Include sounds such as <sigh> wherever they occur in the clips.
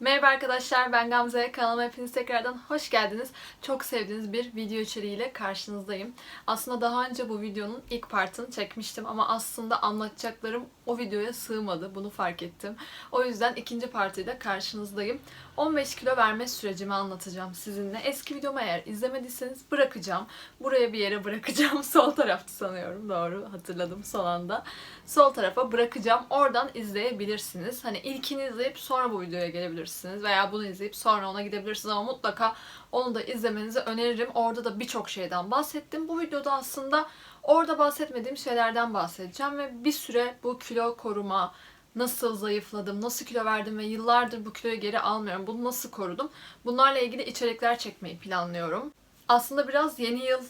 Merhaba arkadaşlar ben Gamze. Kanalıma hepiniz tekrardan hoş geldiniz. Çok sevdiğiniz bir video içeriğiyle karşınızdayım. Aslında daha önce bu videonun ilk partını çekmiştim ama aslında anlatacaklarım o videoya sığmadı. Bunu fark ettim. O yüzden ikinci partıyla karşınızdayım. 15 kilo verme sürecimi anlatacağım sizinle. Eski videomu eğer izlemediyseniz bırakacağım. Buraya bir yere bırakacağım. <laughs> Sol taraftı sanıyorum. Doğru hatırladım son anda. Sol tarafa bırakacağım. Oradan izleyebilirsiniz. Hani ilkini izleyip sonra bu videoya gelebilirsiniz. Veya bunu izleyip sonra ona gidebilirsiniz. Ama mutlaka onu da izlemenizi öneririm. Orada da birçok şeyden bahsettim. Bu videoda aslında orada bahsetmediğim şeylerden bahsedeceğim. Ve bir süre bu kilo koruma, nasıl zayıfladım, nasıl kilo verdim ve yıllardır bu kiloyu geri almıyorum. Bunu nasıl korudum? Bunlarla ilgili içerikler çekmeyi planlıyorum. Aslında biraz yeni yıl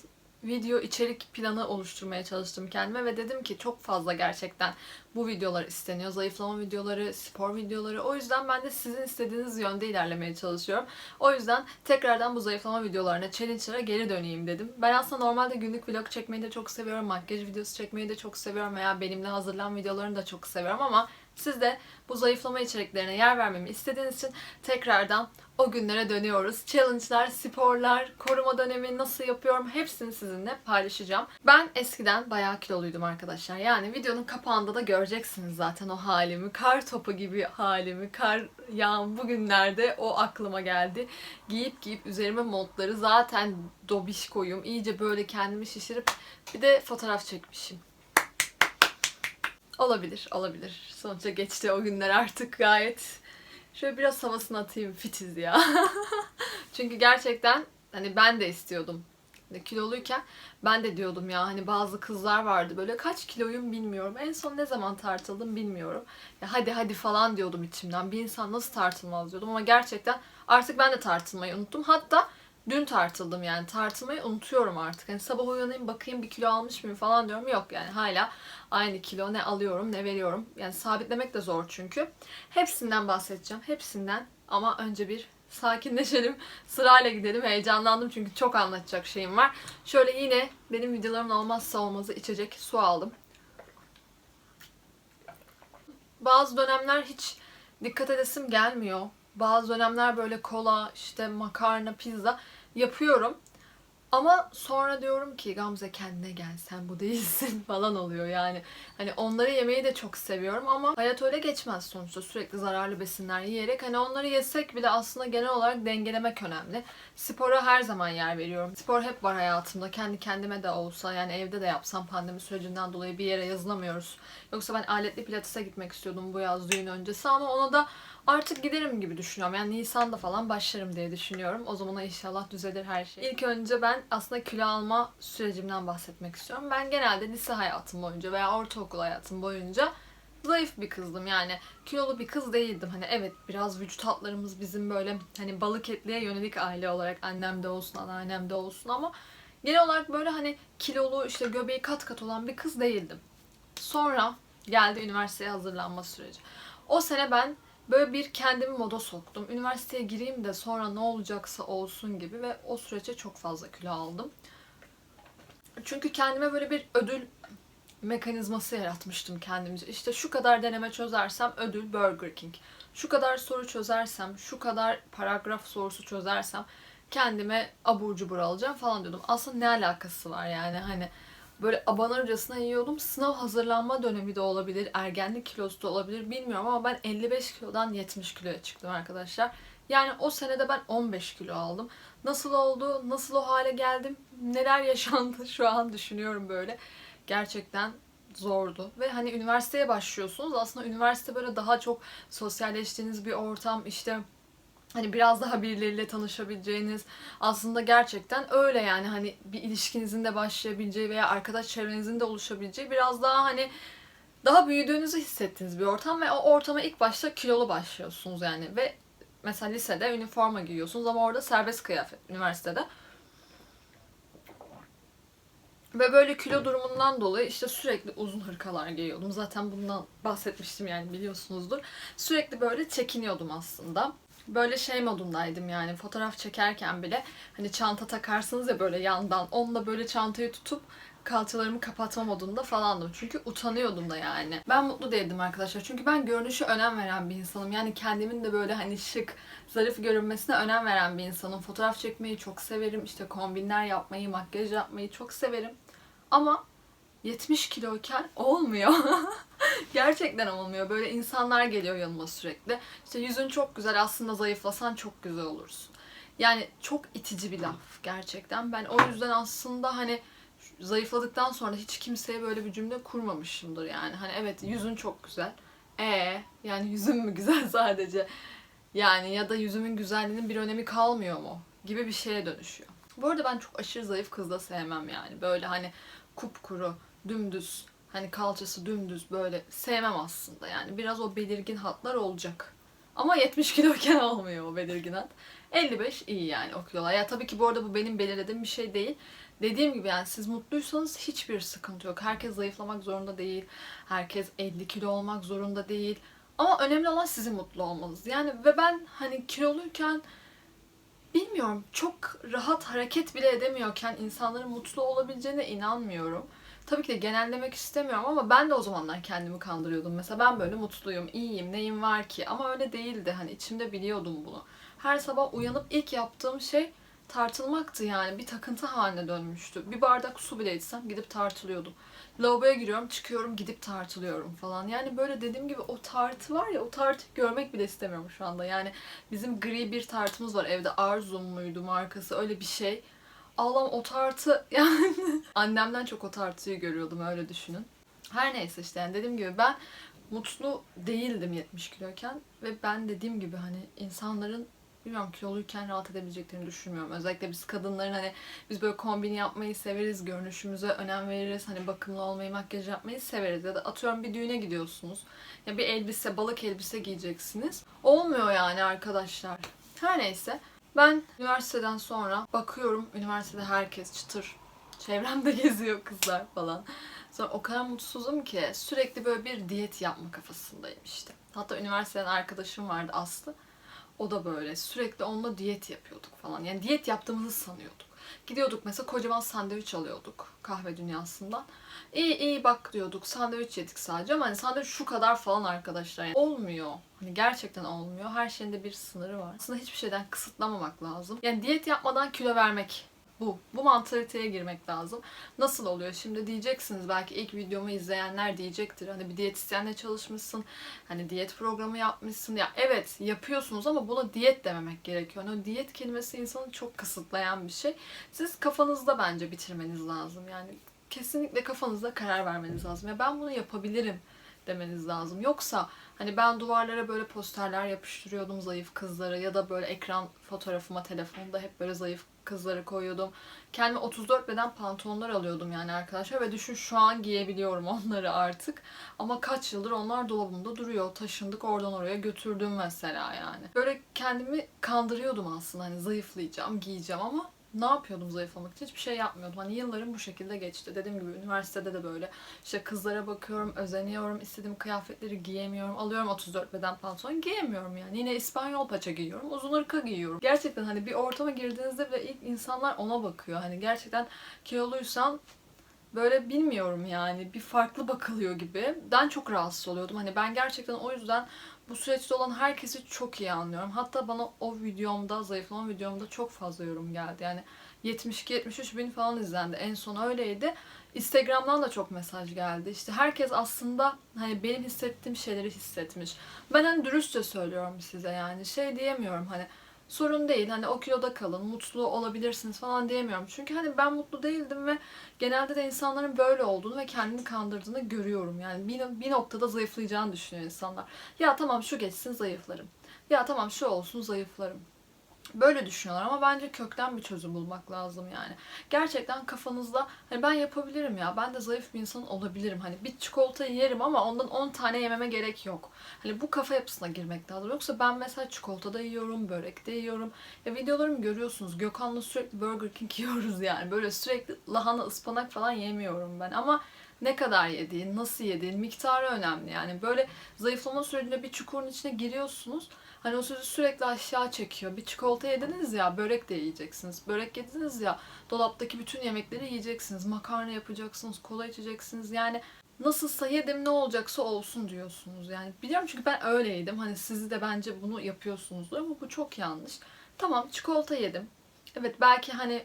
video içerik planı oluşturmaya çalıştım kendime ve dedim ki çok fazla gerçekten bu videolar isteniyor. Zayıflama videoları, spor videoları. O yüzden ben de sizin istediğiniz yönde ilerlemeye çalışıyorum. O yüzden tekrardan bu zayıflama videolarına, challenge'lara geri döneyim dedim. Ben aslında normalde günlük vlog çekmeyi de çok seviyorum. Makyaj videosu çekmeyi de çok seviyorum veya benimle hazırlanan videolarını da çok seviyorum ama siz de bu zayıflama içeriklerine yer vermemi istediğiniz için tekrardan o günlere dönüyoruz. Challenge'lar, sporlar, koruma dönemi nasıl yapıyorum hepsini sizinle paylaşacağım. Ben eskiden bayağı kiloluydum arkadaşlar. Yani videonun kapağında da göreceksiniz zaten o halimi. Kar topu gibi halimi, kar yağan bugünlerde o aklıma geldi. Giyip giyip üzerime montları zaten dobişkoyum. İyice böyle kendimi şişirip bir de fotoğraf çekmişim. Olabilir, olabilir. Sonuçta geçti o günler artık gayet. Şöyle biraz havasını atayım, fitiz ya. <laughs> Çünkü gerçekten hani ben de istiyordum. Hani kiloluyken ben de diyordum ya hani bazı kızlar vardı böyle kaç kiloyum bilmiyorum. En son ne zaman tartıldım bilmiyorum. Ya hadi hadi falan diyordum içimden. Bir insan nasıl tartılmaz diyordum ama gerçekten artık ben de tartılmayı unuttum. Hatta dün tartıldım yani tartılmayı unutuyorum artık. Hani sabah uyanayım bakayım bir kilo almış mıyım falan diyorum. Yok yani hala aynı kilo ne alıyorum ne veriyorum. Yani sabitlemek de zor çünkü. Hepsinden bahsedeceğim. Hepsinden ama önce bir sakinleşelim. <laughs> Sırayla gidelim. Heyecanlandım çünkü çok anlatacak şeyim var. Şöyle yine benim videolarımın olmazsa olmazı içecek su aldım. Bazı dönemler hiç dikkat edesim gelmiyor. Bazı dönemler böyle kola, işte makarna, pizza yapıyorum. Ama sonra diyorum ki Gamze kendine gel sen bu değilsin <laughs> falan oluyor yani. Hani onları yemeyi de çok seviyorum ama hayat öyle geçmez sonuçta sürekli zararlı besinler yiyerek. Hani onları yesek bile aslında genel olarak dengelemek önemli. Spora her zaman yer veriyorum. Spor hep var hayatımda. Kendi kendime de olsa yani evde de yapsam pandemi sürecinden dolayı bir yere yazılamıyoruz. Yoksa ben aletli pilatese gitmek istiyordum bu yaz düğün öncesi ama ona da artık giderim gibi düşünüyorum. Yani Nisan'da falan başlarım diye düşünüyorum. O zamana inşallah düzelir her şey. İlk önce ben aslında kilo alma sürecimden bahsetmek istiyorum. Ben genelde lise hayatım boyunca veya ortaokul hayatım boyunca zayıf bir kızdım yani kilolu bir kız değildim hani evet biraz vücut hatlarımız bizim böyle hani balık etliye yönelik aile olarak annem de olsun anneannem de olsun ama genel olarak böyle hani kilolu işte göbeği kat kat olan bir kız değildim. Sonra geldi üniversiteye hazırlanma süreci. O sene ben böyle bir kendimi moda soktum. Üniversiteye gireyim de sonra ne olacaksa olsun gibi ve o süreçte çok fazla kilo aldım. Çünkü kendime böyle bir ödül mekanizması yaratmıştım kendimce. İşte şu kadar deneme çözersem ödül Burger King. Şu kadar soru çözersem, şu kadar paragraf sorusu çözersem kendime abur cubur alacağım falan diyordum. Aslında ne alakası var yani hani böyle abanırcasına yiyordum. Sınav hazırlanma dönemi de olabilir, ergenlik kilosu da olabilir bilmiyorum ama ben 55 kilodan 70 kiloya çıktım arkadaşlar. Yani o senede ben 15 kilo aldım. Nasıl oldu, nasıl o hale geldim, neler yaşandı <laughs> şu an düşünüyorum böyle. Gerçekten zordu. Ve hani üniversiteye başlıyorsunuz. Aslında üniversite böyle daha çok sosyalleştiğiniz bir ortam. işte hani biraz daha birileriyle tanışabileceğiniz aslında gerçekten öyle yani hani bir ilişkinizin de başlayabileceği veya arkadaş çevrenizin de oluşabileceği biraz daha hani daha büyüdüğünüzü hissettiğiniz bir ortam ve o ortama ilk başta kilolu başlıyorsunuz yani ve mesela lisede üniforma giyiyorsunuz ama orada serbest kıyafet üniversitede. Ve böyle kilo durumundan dolayı işte sürekli uzun hırkalar giyiyordum. Zaten bundan bahsetmiştim yani biliyorsunuzdur. Sürekli böyle çekiniyordum aslında. Böyle şey modundaydım yani fotoğraf çekerken bile hani çanta takarsınız ya böyle yandan. Onunla böyle çantayı tutup kalçalarımı kapatma modunda falandım. Çünkü utanıyordum da yani. Ben mutlu değildim arkadaşlar. Çünkü ben görünüşe önem veren bir insanım. Yani kendimin de böyle hani şık, zarif görünmesine önem veren bir insanım. Fotoğraf çekmeyi çok severim. İşte kombinler yapmayı, makyaj yapmayı çok severim. Ama 70 kiloyken olmuyor. <laughs> Gerçekten olmuyor. Böyle insanlar geliyor yanıma sürekli. İşte yüzün çok güzel aslında zayıflasan çok güzel olursun. Yani çok itici bir laf gerçekten. Ben o yüzden aslında hani zayıfladıktan sonra hiç kimseye böyle bir cümle kurmamışımdır yani. Hani evet yüzün çok güzel. E yani yüzüm mü güzel <laughs> sadece? Yani ya da yüzümün güzelliğinin bir önemi kalmıyor mu? Gibi bir şeye dönüşüyor. Bu arada ben çok aşırı zayıf kız da sevmem yani. Böyle hani kupkuru, dümdüz, hani kalçası dümdüz böyle sevmem aslında yani. Biraz o belirgin hatlar olacak. Ama 70 kiloyken <laughs> olmuyor o belirgin hat. 55 iyi yani o kilolar. Ya tabii ki bu arada bu benim belirlediğim bir şey değil. Dediğim gibi yani siz mutluysanız hiçbir sıkıntı yok. Herkes zayıflamak zorunda değil. Herkes 50 kilo olmak zorunda değil. Ama önemli olan sizin mutlu olmanız. Yani ve ben hani kiloluyken bilmiyorum çok rahat hareket bile edemiyorken insanların mutlu olabileceğine inanmıyorum. Tabii ki de genellemek istemiyorum ama ben de o zamanlar kendimi kandırıyordum. Mesela ben böyle mutluyum, iyiyim, neyim var ki? Ama öyle değildi. Hani içimde biliyordum bunu. Her sabah uyanıp ilk yaptığım şey tartılmaktı yani. Bir takıntı haline dönmüştü. Bir bardak su bile içsem gidip tartılıyordum. Lavaboya giriyorum, çıkıyorum, gidip tartılıyorum falan. Yani böyle dediğim gibi o tartı var ya, o tartıyı görmek bile istemiyorum şu anda. Yani bizim gri bir tartımız var evde. Arzum muydu markası öyle bir şey. Allah'ım o tartı <laughs> yani annemden çok o tartıyı görüyordum öyle düşünün. Her neyse işte yani dediğim gibi ben mutlu değildim 70 kiloyken ve ben dediğim gibi hani insanların bilmiyorum kiloluyken rahat edebileceklerini düşünmüyorum. Özellikle biz kadınların hani biz böyle kombin yapmayı severiz, görünüşümüze önem veririz. Hani bakımlı olmayı, makyaj yapmayı severiz. Ya da atıyorum bir düğüne gidiyorsunuz. Ya bir elbise, balık elbise giyeceksiniz. Olmuyor yani arkadaşlar. Her neyse. Ben üniversiteden sonra bakıyorum üniversitede herkes çıtır. Çevremde <laughs> geziyor kızlar falan. Sonra o kadar mutsuzum ki sürekli böyle bir diyet yapma kafasındayım işte. Hatta üniversiteden arkadaşım vardı Aslı. O da böyle sürekli onunla diyet yapıyorduk falan. Yani diyet yaptığımızı sanıyorduk. Gidiyorduk mesela kocaman sandviç alıyorduk kahve dünyasından. İyi iyi bak diyorduk sandviç yedik sadece ama hani sandviç şu kadar falan arkadaşlar. Yani olmuyor. Hani gerçekten olmuyor. Her şeyin de bir sınırı var. Aslında hiçbir şeyden kısıtlamamak lazım. Yani diyet yapmadan kilo vermek bu. Bu mantaliteye girmek lazım. Nasıl oluyor? Şimdi diyeceksiniz belki ilk videomu izleyenler diyecektir. Hani bir diyetisyenle çalışmışsın. Hani diyet programı yapmışsın. Ya evet yapıyorsunuz ama buna diyet dememek gerekiyor. Hani o diyet kelimesi insanı çok kısıtlayan bir şey. Siz kafanızda bence bitirmeniz lazım. Yani kesinlikle kafanızda karar vermeniz lazım. Ya ben bunu yapabilirim demeniz lazım. Yoksa hani ben duvarlara böyle posterler yapıştırıyordum zayıf kızlara ya da böyle ekran fotoğrafıma telefonda hep böyle zayıf kızları koyuyordum. Kendime 34 beden pantolonlar alıyordum yani arkadaşlar ve düşün şu an giyebiliyorum <laughs> onları artık. Ama kaç yıldır onlar dolabımda duruyor. Taşındık oradan oraya götürdüm mesela yani. Böyle kendimi kandırıyordum aslında hani zayıflayacağım, giyeceğim ama ne yapıyordum zayıflamak için? Hiçbir şey yapmıyordum. Hani yıllarım bu şekilde geçti. Dediğim gibi üniversitede de böyle. İşte kızlara bakıyorum, özeniyorum, istediğim kıyafetleri giyemiyorum. Alıyorum 34 beden pantolon, giyemiyorum yani. Yine İspanyol paça giyiyorum, uzun ırka giyiyorum. Gerçekten hani bir ortama girdiğinizde bile ilk insanlar ona bakıyor. Hani gerçekten kiloluysan böyle bilmiyorum yani bir farklı bakılıyor gibi. Ben çok rahatsız oluyordum. Hani ben gerçekten o yüzden bu süreçte olan herkesi çok iyi anlıyorum. Hatta bana o videomda, zayıflama videomda çok fazla yorum geldi. Yani 72-73 bin falan izlendi. En son öyleydi. Instagram'dan da çok mesaj geldi. İşte herkes aslında hani benim hissettiğim şeyleri hissetmiş. Ben hani dürüstçe söylüyorum size yani. Şey diyemiyorum hani sorun değil. Hani o kiloda kalın, mutlu olabilirsiniz falan diyemiyorum. Çünkü hani ben mutlu değildim ve genelde de insanların böyle olduğunu ve kendini kandırdığını görüyorum. Yani bir, bir noktada zayıflayacağını düşünüyor insanlar. Ya tamam şu geçsin zayıflarım. Ya tamam şu olsun zayıflarım. Böyle düşünüyorlar ama bence kökten bir çözüm bulmak lazım yani. Gerçekten kafanızda hani ben yapabilirim ya ben de zayıf bir insan olabilirim. Hani bir çikolata yerim ama ondan 10 tane yememe gerek yok. Hani bu kafa yapısına girmek lazım. Yoksa ben mesela çikolata da yiyorum, börek de yiyorum. Ya videolarımı görüyorsunuz. Gökhan'la sürekli Burger King <laughs> yiyoruz yani. Böyle sürekli lahana, ıspanak falan yemiyorum ben. Ama ne kadar yediğin, nasıl yediğin, miktarı önemli yani. Böyle zayıflama sürecinde bir çukurun içine giriyorsunuz Hani o sizi sürekli aşağı çekiyor. Bir çikolata yediniz ya börek de yiyeceksiniz. Börek yediniz ya dolaptaki bütün yemekleri yiyeceksiniz. Makarna yapacaksınız, kola içeceksiniz. Yani nasılsa yedim ne olacaksa olsun diyorsunuz. Yani biliyorum çünkü ben öyleydim. Hani sizi de bence bunu yapıyorsunuzdur ama bu çok yanlış. Tamam çikolata yedim. Evet belki hani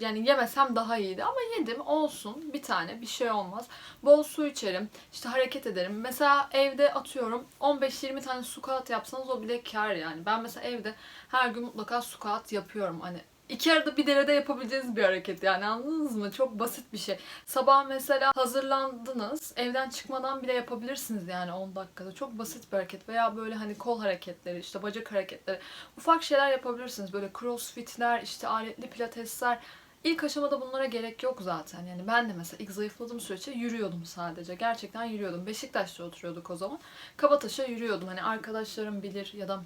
yani yemesem daha iyiydi ama yedim olsun bir tane bir şey olmaz. Bol su içerim işte hareket ederim. Mesela evde atıyorum 15-20 tane squat yapsanız o bile kar yani. Ben mesela evde her gün mutlaka squat yapıyorum hani İki arada bir derede yapabileceğiniz bir hareket yani anladınız mı? Çok basit bir şey. Sabah mesela hazırlandınız. Evden çıkmadan bile yapabilirsiniz yani 10 dakikada. Çok basit bir hareket. Veya böyle hani kol hareketleri, işte bacak hareketleri. Ufak şeyler yapabilirsiniz. Böyle crossfitler, işte aletli pilatesler. İlk aşamada bunlara gerek yok zaten. Yani ben de mesela ilk zayıfladığım süreçte yürüyordum sadece. Gerçekten yürüyordum. Beşiktaş'ta oturuyorduk o zaman. Kabataş'a yürüyordum. Hani arkadaşlarım bilir ya da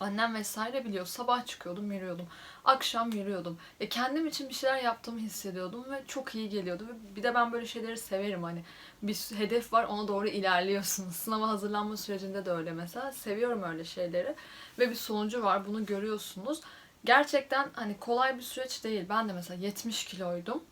Annem vesaire biliyor. Sabah çıkıyordum, yürüyordum. Akşam yürüyordum. E kendim için bir şeyler yaptığımı hissediyordum ve çok iyi geliyordu. Bir de ben böyle şeyleri severim hani. Bir hedef var ona doğru ilerliyorsunuz. <laughs> Sınava hazırlanma sürecinde de öyle mesela. Seviyorum öyle şeyleri. Ve bir sonucu var bunu görüyorsunuz. Gerçekten hani kolay bir süreç değil. Ben de mesela 70 kiloydum.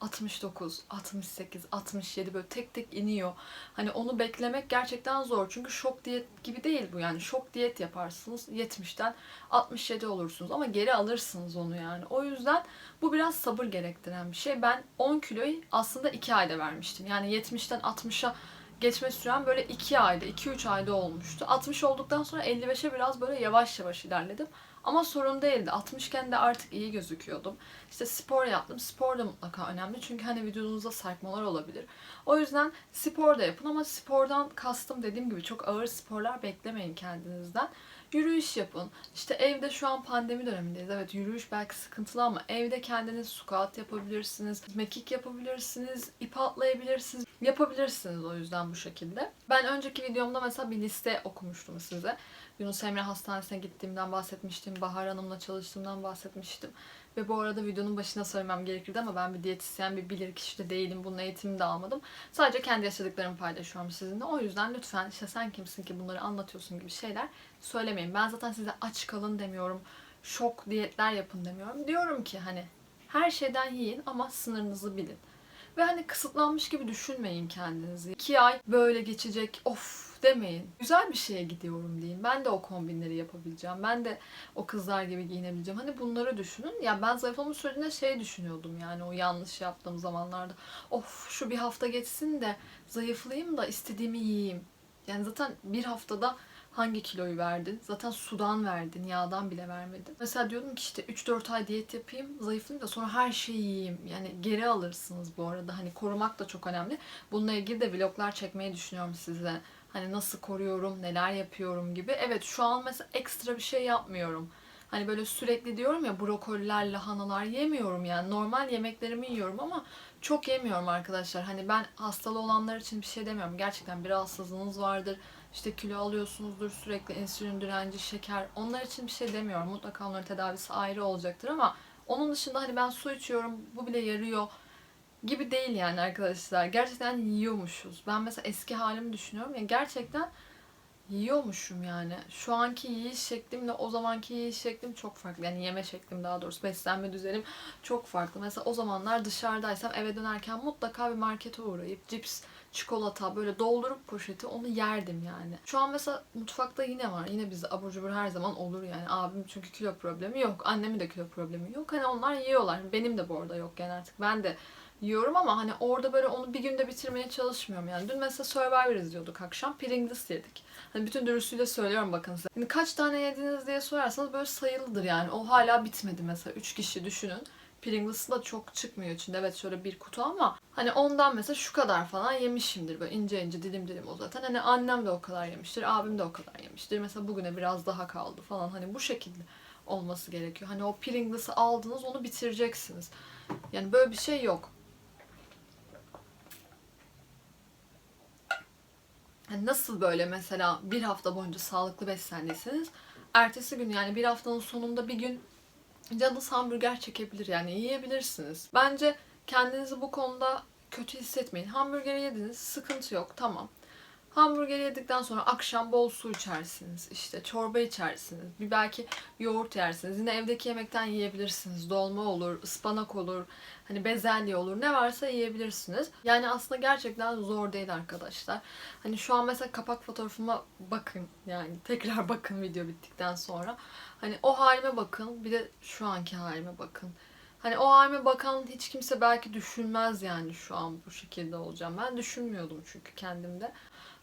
69, 68, 67 böyle tek tek iniyor. Hani onu beklemek gerçekten zor. Çünkü şok diyet gibi değil bu yani. Şok diyet yaparsınız 70'ten 67 olursunuz ama geri alırsınız onu yani. O yüzden bu biraz sabır gerektiren bir şey. Ben 10 kiloyu aslında 2 ayda vermiştim. Yani 70'ten 60'a geçme süren böyle 2 ayda, 2-3 ayda olmuştu. 60 olduktan sonra 55'e biraz böyle yavaş yavaş ilerledim. Ama sorun değildi. 60'ken de artık iyi gözüküyordum. İşte spor yaptım. Spor da mutlaka önemli. Çünkü hani vücudunuzda sarkmalar olabilir. O yüzden spor da yapın ama spordan kastım dediğim gibi çok ağır sporlar beklemeyin kendinizden. Yürüyüş yapın. İşte evde şu an pandemi dönemindeyiz. Evet yürüyüş belki sıkıntılı ama evde kendiniz squat yapabilirsiniz, mekik yapabilirsiniz, ip atlayabilirsiniz. Yapabilirsiniz o yüzden bu şekilde. Ben önceki videomda mesela bir liste okumuştum size. Yunus Emre Hastanesi'ne gittiğimden bahsetmiştim. Bahar Hanım'la çalıştığımdan bahsetmiştim. Ve bu arada videonun başına söylemem gerekirdi ama ben bir diyetisyen, bir bilir kişi de değilim. Bunun eğitimini de almadım. Sadece kendi yaşadıklarımı paylaşıyorum sizinle. O yüzden lütfen işte sen kimsin ki bunları anlatıyorsun gibi şeyler söylemeyin. Ben zaten size aç kalın demiyorum. Şok diyetler yapın demiyorum. Diyorum ki hani her şeyden yiyin ama sınırınızı bilin. Ve hani kısıtlanmış gibi düşünmeyin kendinizi. İki ay böyle geçecek, of demeyin. Güzel bir şeye gidiyorum deyin. Ben de o kombinleri yapabileceğim. Ben de o kızlar gibi giyinebileceğim. Hani bunları düşünün. Ya ben zayıflama sürecinde şey düşünüyordum yani o yanlış yaptığım zamanlarda. Of şu bir hafta geçsin de zayıflayayım da istediğimi yiyeyim. Yani zaten bir haftada hangi kiloyu verdin? Zaten sudan verdin, yağdan bile vermedin. Mesela diyordum ki işte 3-4 ay diyet yapayım, zayıflayayım da sonra her şeyi yiyeyim. Yani geri alırsınız bu arada. Hani korumak da çok önemli. Bununla ilgili de vloglar çekmeyi düşünüyorum size. Hani nasıl koruyorum, neler yapıyorum gibi. Evet şu an mesela ekstra bir şey yapmıyorum. Hani böyle sürekli diyorum ya brokoliler, lahanalar yemiyorum yani. Normal yemeklerimi yiyorum ama çok yemiyorum arkadaşlar. Hani ben hastalı olanlar için bir şey demiyorum. Gerçekten bir rahatsızlığınız vardır. İşte kilo alıyorsunuzdur sürekli insülin direnci, şeker. Onlar için bir şey demiyorum. Mutlaka onların tedavisi ayrı olacaktır ama onun dışında hani ben su içiyorum bu bile yarıyor gibi değil yani arkadaşlar. Gerçekten yiyormuşuz. Ben mesela eski halimi düşünüyorum ya gerçekten yiyormuşum yani. Şu anki yiyiş şeklimle o zamanki yiyiş şeklim çok farklı. Yani yeme şeklim daha doğrusu beslenme düzenim çok farklı. Mesela o zamanlar dışarıdaysam eve dönerken mutlaka bir markete uğrayıp cips, çikolata böyle doldurup poşeti onu yerdim yani. Şu an mesela mutfakta yine var. Yine bizde abur cubur her zaman olur yani. Abim çünkü kilo problemi yok. Annemin de kilo problemi yok. Hani onlar yiyorlar. Benim de bu arada yok yani artık. Ben de yiyorum ama hani orada böyle onu bir günde bitirmeye çalışmıyorum yani. Dün mesela Survivor izliyorduk akşam. Pringles yedik. Hani bütün dürüstlüğüyle söylüyorum bakın size. Hani kaç tane yediniz diye sorarsanız böyle sayılıdır yani. O hala bitmedi mesela. 3 kişi düşünün. Pringles'ı da çok çıkmıyor içinde. Evet şöyle bir kutu ama hani ondan mesela şu kadar falan yemişimdir. Böyle ince ince dilim dilim o zaten. Hani annem de o kadar yemiştir. Abim de o kadar yemiştir. Mesela bugüne biraz daha kaldı falan. Hani bu şekilde olması gerekiyor. Hani o Pringles'ı aldınız onu bitireceksiniz. Yani böyle bir şey yok. Hani nasıl böyle mesela bir hafta boyunca sağlıklı beslendiyseniz ertesi gün yani bir haftanın sonunda bir gün canınız hamburger çekebilir yani yiyebilirsiniz. Bence kendinizi bu konuda kötü hissetmeyin. Hamburgeri yediniz sıkıntı yok tamam. Hamburgeri yedikten sonra akşam bol su içersiniz. işte çorba içersiniz. Bir belki yoğurt yersiniz. Yine evdeki yemekten yiyebilirsiniz. Dolma olur, ıspanak olur, hani bezelye olur. Ne varsa yiyebilirsiniz. Yani aslında gerçekten zor değil arkadaşlar. Hani şu an mesela kapak fotoğrafıma bakın. Yani <laughs> tekrar bakın video bittikten sonra. Hani o halime bakın. Bir de şu anki halime bakın. Hani o halime bakan hiç kimse belki düşünmez yani şu an bu şekilde olacağım. Ben düşünmüyordum çünkü kendimde.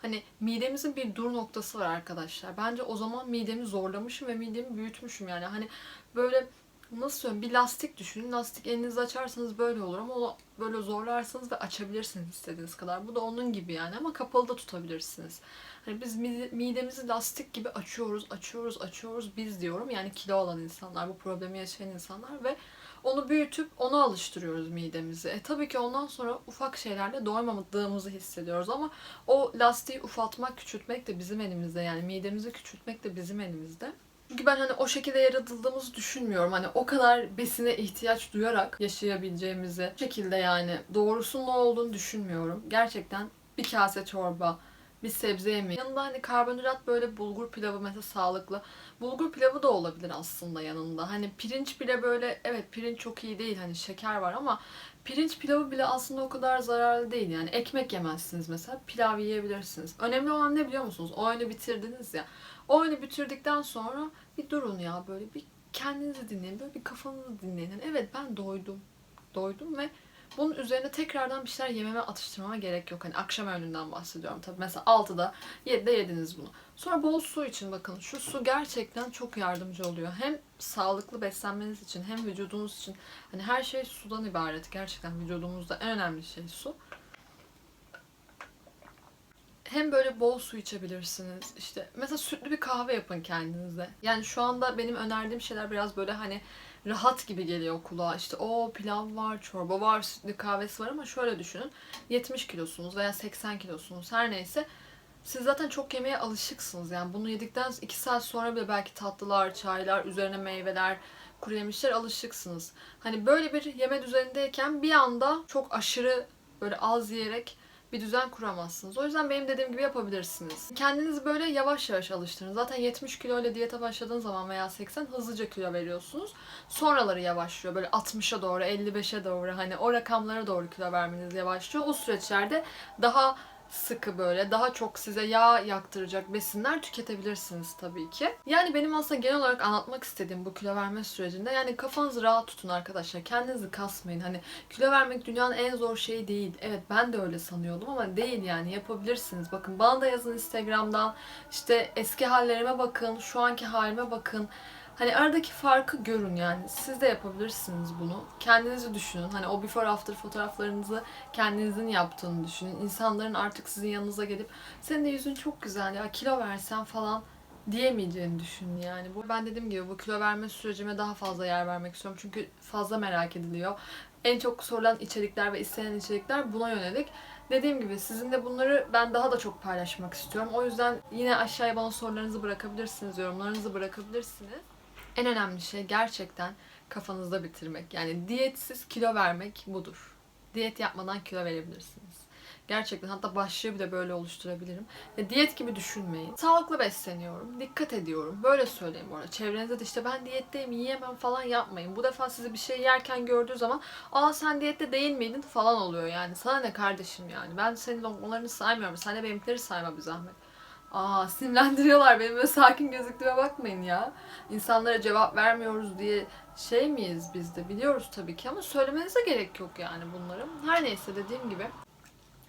Hani midemizin bir dur noktası var arkadaşlar. Bence o zaman midemi zorlamışım ve midemi büyütmüşüm yani. Hani böyle nasıl söyleyeyim bir lastik düşünün. Lastik elinizi açarsanız böyle olur ama onu böyle zorlarsanız ve açabilirsiniz istediğiniz kadar. Bu da onun gibi yani ama kapalı da tutabilirsiniz. Hani biz mide- midemizi lastik gibi açıyoruz, açıyoruz, açıyoruz biz diyorum. Yani kilo olan insanlar, bu problemi yaşayan insanlar ve onu büyütüp ona alıştırıyoruz midemizi. E tabii ki ondan sonra ufak şeylerle doymamadığımızı hissediyoruz ama o lastiği ufaltmak, küçültmek de bizim elimizde. Yani midemizi küçültmek de bizim elimizde. Çünkü ben hani o şekilde yaratıldığımızı düşünmüyorum. Hani o kadar besine ihtiyaç duyarak yaşayabileceğimizi şekilde yani doğrusunun ne olduğunu düşünmüyorum. Gerçekten bir kase çorba, bir sebze yemeği. Yanında hani karbonhidrat böyle bulgur pilavı mesela sağlıklı. Bulgur pilavı da olabilir aslında yanında. Hani pirinç bile böyle evet pirinç çok iyi değil hani şeker var ama pirinç pilavı bile aslında o kadar zararlı değil. Yani ekmek yemezsiniz mesela pilav yiyebilirsiniz. Önemli olan ne biliyor musunuz? O oyunu bitirdiniz ya. O oyunu bitirdikten sonra bir durun ya böyle bir kendinizi dinleyin. Böyle bir kafanızı dinleyin. Yani evet ben doydum. Doydum ve bunun üzerine tekrardan bir şeyler yememe atıştırmama gerek yok. Hani akşam öğününden bahsediyorum tabii. Mesela 6'da 7'de yediniz bunu. Sonra bol su için bakın. Şu su gerçekten çok yardımcı oluyor. Hem sağlıklı beslenmeniz için hem vücudunuz için. Hani her şey sudan ibaret. Gerçekten vücudumuzda en önemli şey su. Hem böyle bol su içebilirsiniz. İşte mesela sütlü bir kahve yapın kendinize. Yani şu anda benim önerdiğim şeyler biraz böyle hani rahat gibi geliyor kulağa. İşte o pilav var, çorba var, sütlü kahvesi var ama şöyle düşünün. 70 kilosunuz veya 80 kilosunuz her neyse. Siz zaten çok yemeye alışıksınız. Yani bunu yedikten 2 saat sonra bile belki tatlılar, çaylar, üzerine meyveler, kuru yemişler alışıksınız. Hani böyle bir yeme düzenindeyken bir anda çok aşırı böyle az yiyerek bir düzen kuramazsınız. O yüzden benim dediğim gibi yapabilirsiniz. Kendinizi böyle yavaş yavaş alıştırın. Zaten 70 kilo ile diyete başladığınız zaman veya 80 hızlıca kilo veriyorsunuz. Sonraları yavaşlıyor. Böyle 60'a doğru, 55'e doğru hani o rakamlara doğru kilo vermeniz yavaşlıyor. O süreçlerde daha sıkı böyle daha çok size yağ yaktıracak besinler tüketebilirsiniz tabii ki. Yani benim aslında genel olarak anlatmak istediğim bu kilo verme sürecinde yani kafanızı rahat tutun arkadaşlar. Kendinizi kasmayın. Hani kilo vermek dünyanın en zor şeyi değil. Evet ben de öyle sanıyordum ama değil yani yapabilirsiniz. Bakın bana da yazın Instagram'dan işte eski hallerime bakın, şu anki halime bakın. Hani aradaki farkı görün yani. Siz de yapabilirsiniz bunu. Kendinizi düşünün. Hani o before after fotoğraflarınızı kendinizin yaptığını düşünün. İnsanların artık sizin yanınıza gelip senin de yüzün çok güzel ya kilo versen falan diyemeyeceğini düşünün yani. Ben dediğim gibi bu kilo verme sürecime daha fazla yer vermek istiyorum. Çünkü fazla merak ediliyor. En çok sorulan içerikler ve istenen içerikler buna yönelik. Dediğim gibi sizinle bunları ben daha da çok paylaşmak istiyorum. O yüzden yine aşağıya bana sorularınızı bırakabilirsiniz, yorumlarınızı bırakabilirsiniz. En önemli şey gerçekten kafanızda bitirmek. Yani diyetsiz kilo vermek budur. Diyet yapmadan kilo verebilirsiniz. Gerçekten hatta başlığı bile böyle oluşturabilirim. Ve diyet gibi düşünmeyin. Sağlıklı besleniyorum, dikkat ediyorum. Böyle söyleyeyim bu arada. Çevrenizde de işte ben diyetteyim, yiyemem falan yapmayın. Bu defa sizi bir şey yerken gördüğü zaman aa sen diyette değil miydin falan oluyor yani. Sana ne kardeşim yani. Ben senin lokmalarını saymıyorum. Sen de benimkileri sayma bir zahmet. Aa sinirlendiriyorlar. Benim böyle sakin gözüktüğüme bakmayın ya. İnsanlara cevap vermiyoruz diye şey miyiz biz de? Biliyoruz tabii ki ama söylemenize gerek yok yani bunları. Her neyse dediğim gibi.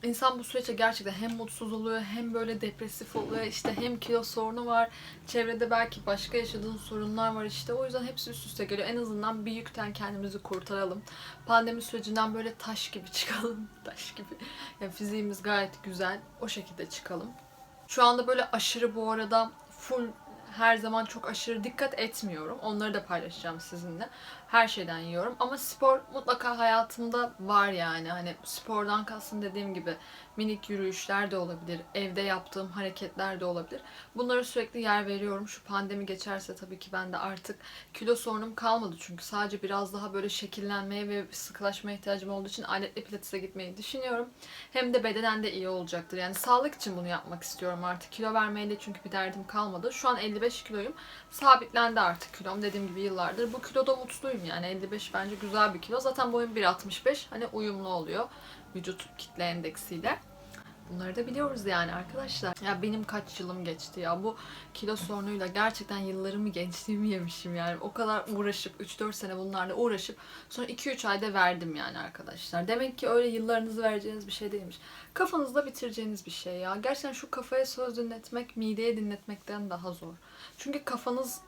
İnsan bu süreçte gerçekten hem mutsuz oluyor hem böyle depresif oluyor. İşte hem kilo sorunu var çevrede belki başka yaşadığın sorunlar var işte. O yüzden hepsi üst üste geliyor. En azından bir yükten kendimizi kurtaralım. Pandemi sürecinden böyle taş gibi <laughs> çıkalım. Taş gibi. Yani fiziğimiz gayet güzel. O şekilde çıkalım şu anda böyle aşırı bu arada full her zaman çok aşırı dikkat etmiyorum. Onları da paylaşacağım sizinle. Her şeyden yiyorum ama spor mutlaka hayatımda var yani. Hani spordan kastım dediğim gibi minik yürüyüşler de olabilir, evde yaptığım hareketler de olabilir. Bunlara sürekli yer veriyorum. Şu pandemi geçerse tabii ki ben de artık kilo sorunum kalmadı çünkü sadece biraz daha böyle şekillenmeye ve sıkılaşmaya ihtiyacım olduğu için aletli pilatese gitmeyi düşünüyorum. Hem de bedenen de iyi olacaktır. Yani sağlık için bunu yapmak istiyorum artık. Kilo vermeyle çünkü bir derdim kalmadı. Şu an 55 kiloyum. Sabitlendi artık kilom dediğim gibi yıllardır. Bu kiloda mutluyum yani 55 bence güzel bir kilo. Zaten boyum 1.65 hani uyumlu oluyor vücut kitle endeksiyle. Bunları da biliyoruz yani arkadaşlar. Ya benim kaç yılım geçti ya. Bu kilo sorunuyla gerçekten yıllarımı gençliğimi yemişim yani. O kadar uğraşıp 3-4 sene bunlarla uğraşıp sonra 2-3 ayda verdim yani arkadaşlar. Demek ki öyle yıllarınızı vereceğiniz bir şey değilmiş. Kafanızda bitireceğiniz bir şey ya. Gerçekten şu kafaya söz dinletmek mideye dinletmekten daha zor. Çünkü kafanız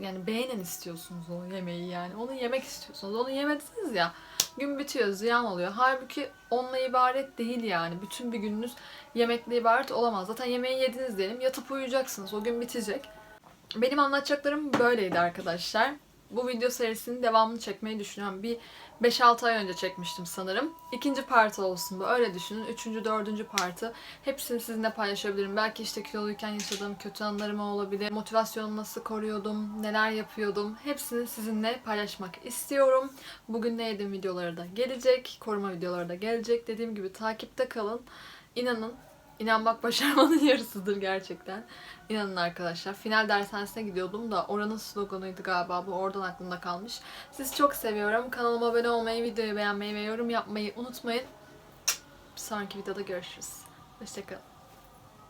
yani beğenen istiyorsunuz o yemeği yani. Onu yemek istiyorsunuz. Onu yemediniz ya. Gün bitiyor, ziyan oluyor. Halbuki onunla ibaret değil yani. Bütün bir gününüz yemekle ibaret olamaz. Zaten yemeği yediniz diyelim. Yatıp uyuyacaksınız. O gün bitecek. Benim anlatacaklarım böyleydi arkadaşlar. Bu video serisinin devamını çekmeyi düşünüyorum. Bir 5-6 ay önce çekmiştim sanırım. İkinci parti olsun bu. Öyle düşünün. Üçüncü, dördüncü partı. Hepsini sizinle paylaşabilirim. Belki işte kiloluyken yaşadığım kötü anılarım olabilir. Motivasyonumu nasıl koruyordum, neler yapıyordum. Hepsini sizinle paylaşmak istiyorum. Bugün ne yedim videoları da gelecek. Koruma videoları da gelecek. Dediğim gibi takipte kalın. İnanın İnanmak başarmanın <laughs> yarısıdır gerçekten. İnanın arkadaşlar. Final dershanesine gidiyordum da oranın sloganıydı galiba. Bu oradan aklımda kalmış. Sizi çok seviyorum. Kanalıma abone olmayı, videoyu beğenmeyi ve yorum yapmayı unutmayın. Bir sonraki videoda görüşürüz. Hoşçakalın.